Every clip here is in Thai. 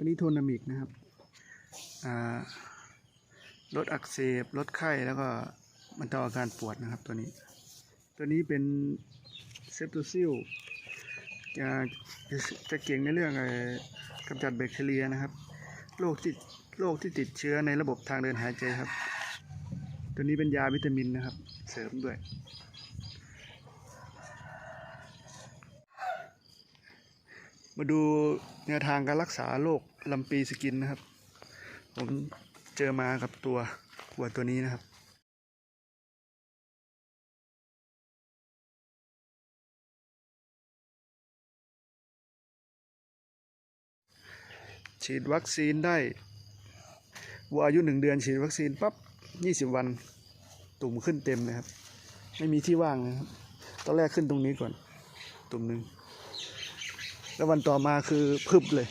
ตัวนี้โทนามิกนะครับลดอักเสบลดไข้แล้วก็บรรเทาอาการปวดนะครับตัวนี้ ตัวนี้เป็นเซปโตซิลจะจะเก่งในเรื่องเอ่อกำจัดแบคทีเรียนะครับโรคที่โรคที่ติดเชื้อในระบบทางเดินหายใจครับ ตัวนี้เป็นยาวิตามินนะครับ เสริมด้วย มาดูแนวทางการรักษาโรคลำปีสกินนะครับ ผมเจอมากับตัวหัวตัวนี้นะครับ ฉีดวัคซีนได้วัวอายุหนึ่งเดือนฉีดวัคซีนปั๊บยี่สิบวันตุ่มขึ้นเต็มเลยครับ ไม่มีที่ว่างนะครับ ตอนแรกขึ้นตรงนี้ก่อน ตุ่มหนึ่ง แล้ววันต่อมาคือพึบเลย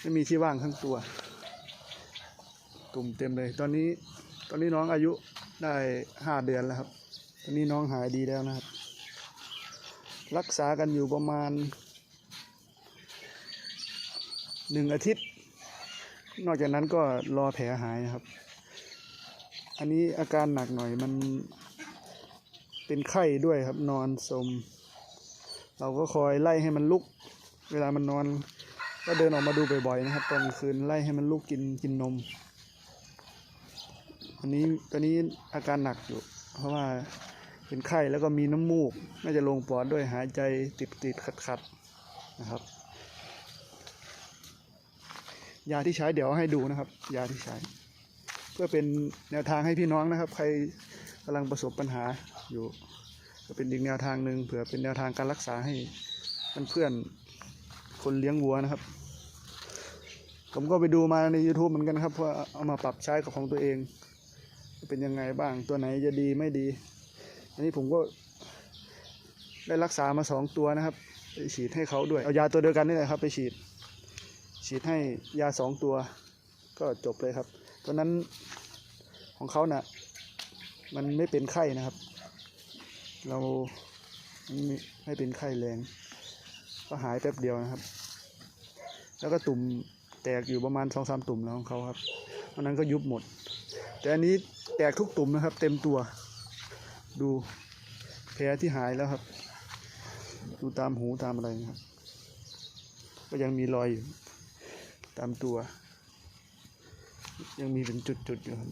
ไม่มีที่ว่างทั้งตัว ตุ่มเต็มเลย ตอนนี้ตอนนี้น้องอายุได้ห้าเดือนแล้วครับ ตอนนี้น้องหายดีแล้วนะครับ รักษากันอยู่ประมาณหนึ่งอาทิตย์ นอกจากนั้นก็รอแผลหายนะครับ อันนี้อาการหนักหน่อยมันเป็นไข้ด้วยครับนอนสม เราก็คอยไล่ให้มันลุก เวลามันนอนก็เดินออกมาดูบ่อยๆนะครับตอนกลางคืนไล่ให้มันลุกกินกินนมอันนี้ตอนนี้อาการหนักอยู่ เพราะว่าเป็นไข้แล้วก็มีน้ำมูกน่าจะลงปอดด้วยหายใจติดติดขัดขัดนะครับ ยาที่ใช้เดี๋ยวให้ดูนะครับ ยาที่ใช้ เพื่อเป็นแนวทางให้พี่น้องนะครับ ใครกำลังประสบปัญหาอยู่ ก็เป็นอีกแนวทางหนึ่งเผื่อเป็นแนวทางการรักษาให้เพื่อนๆ คนเลี้ยงวัวนะครับ ผมก็ไปดูมาใน YouTube เหมือนกันครับว่าเอามาปรับใช้กับของตัวเอง เป็นยังไงบ้างตัวไหนจะดีไม่ดี อันนี้ผมก็ได้รักษามาสองตัวนะครับไปฉีดให้เขาด้วยเอายาตัวเดียวกันนี่แหละครับ ไปฉีด ฉีดให้ยาสองตัว ก็จบเลยครับตัวนั้นของเขาน่ะ มันไม่เป็นไข้นะครับ เราไม่ไม่เป็นไข้แรง ก็หายแป๊บเดียวนะครับ แล้วก็ตุ่มแตกอยู่ประมาณสองสามตุ่มแล้วของเขาครับวันนั้นก็ยุบหมด แต่อันนี้แตกทุกตุ่มนะครับ เต็มตัว ดูแผลที่หายแล้วครับ ดูตามหูตามอะไรนะครับ ก็ยังมีรอยอยู่ตามตัว ยังมีเป็นจุดๆอยู่ครับ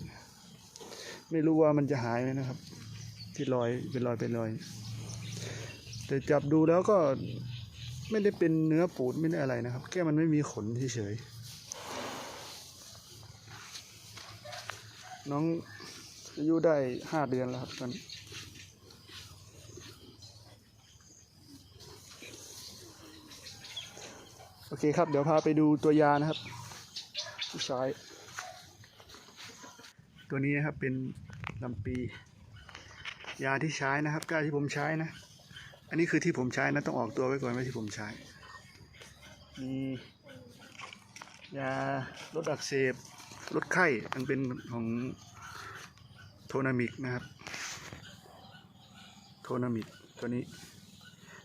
ไม่รู้ว่ามันจะหายไหมนะครับ ที่รอยเป็นรอยเป็นรอย แต่จับดูแล้วก็ ไม่ได้เป็นเนื้อปูดไม่ได้อะไรนะครับ แค่มันไม่มีขนเฉยๆน้องอายุได้ห้าเดือนแล้วครับตอนนี้โอเคครับ เดี๋ยวพาไปดูตัวยานะครับที่ใช้ตัวนี้นะครับเป็นลำปี ยาที่ใช้นะครับก็ที่ผมใช้นะ อันนี้คือที่ผมใช้นะต้องออกตัวไว้ก่อนว่าที่ผมใช้ มียาลดอักเสบลดไข้มันเป็นของโทนามิกนะครับ โทนามิกตัวนี้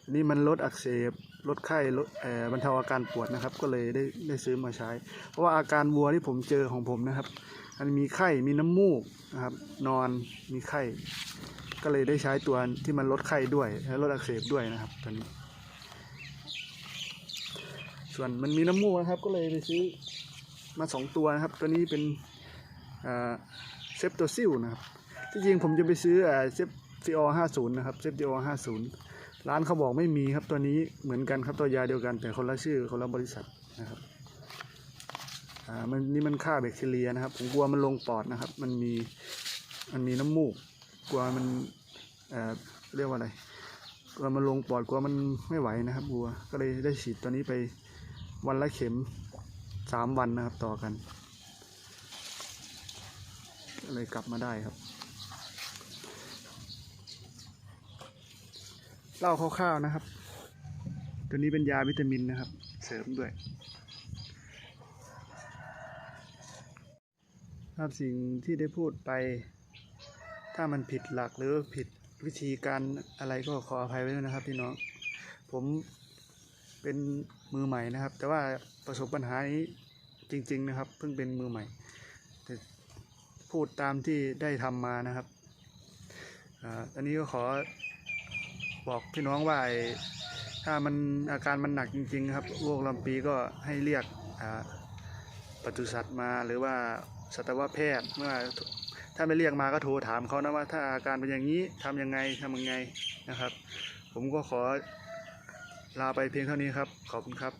นนี้มันลดอักเสบลดไข้ลดเอ่อบรรเทาอาการปวดนะครับ ก็เลยได้ได้ซื้อมาใช้ เพราะว่าอาการวัวที่ผมเจอของผมนะครับ มันมีไข้มีน้ำมูกนะครับ นอนมีไข้ ก็เลยได้ใช้ตัวที่มันลดไข้ด้วยและลดอักเสบด้วยนะครับตัวนี้ ส่วนมันมีน้ำมูกนะครับ ก็เลยไปซื้อมาสองตัวนะครับ ตัวนี้เป็นเซปโตซิลนะครับที่จริงผมจะไปซื้อเซฟซีอห้าศูนย์นะครับเซฟซีอห้าศูนย์ร้านเขาบอกไม่มีครับตัวนี้เหมือนกันครับตัวยาเดียวกันแต่คนละชื่อคนละบริษัทนะครับอ่ามันนี่มันฆ่าแบคทีเรียนะครับ ผมกลัวมันลงปอดนะครับ มันมีมันมีน้ำมูก กลัวมัน เรียกว่าอะไรกลัวมันลงปอดกลัวมันไม่ไหวนะครับกัว ก็เลยได้ฉีดตัวนี้ไปวันละเข็มสามวันนะครับต่อกันก็เลยกลับมาได้ครับเล่าคร่าวๆนะครับ ตัวนี้เป็นยาวิตามินนะครับ เสริมด้วยครับสิ่งที่ได้พูดไป ถ้ามันผิดหลักหรือผิด วิธีการอะไรก็ขออภัยไว้ด้วยนะครับพี่น้อง ผมเป็นมือใหม่นะครับ แต่ว่าประสบปัญหานี้จริง ๆ นะครับ เพิ่งเป็นมือใหม่ แต่พูดตามที่ได้ทำมานะครับอ่าอันนี้ก็ขอบอกพี่น้องว่าถ้ามันอาการมันหนักจริง ๆ ครับโรคลำปีก็ให้เรียกอ่าปศุสัตว์มาหรือว่าสัตวแพทย์เมื่อ ถ้าไม่เรียกมาก็โทรถามเขานะว่าถ้าอาการเป็นอย่างนี้ทำยังไงทำยังไงนะครับ ผมก็ขอลาไปเพียงเท่านี้ครับ ขอบคุณครับ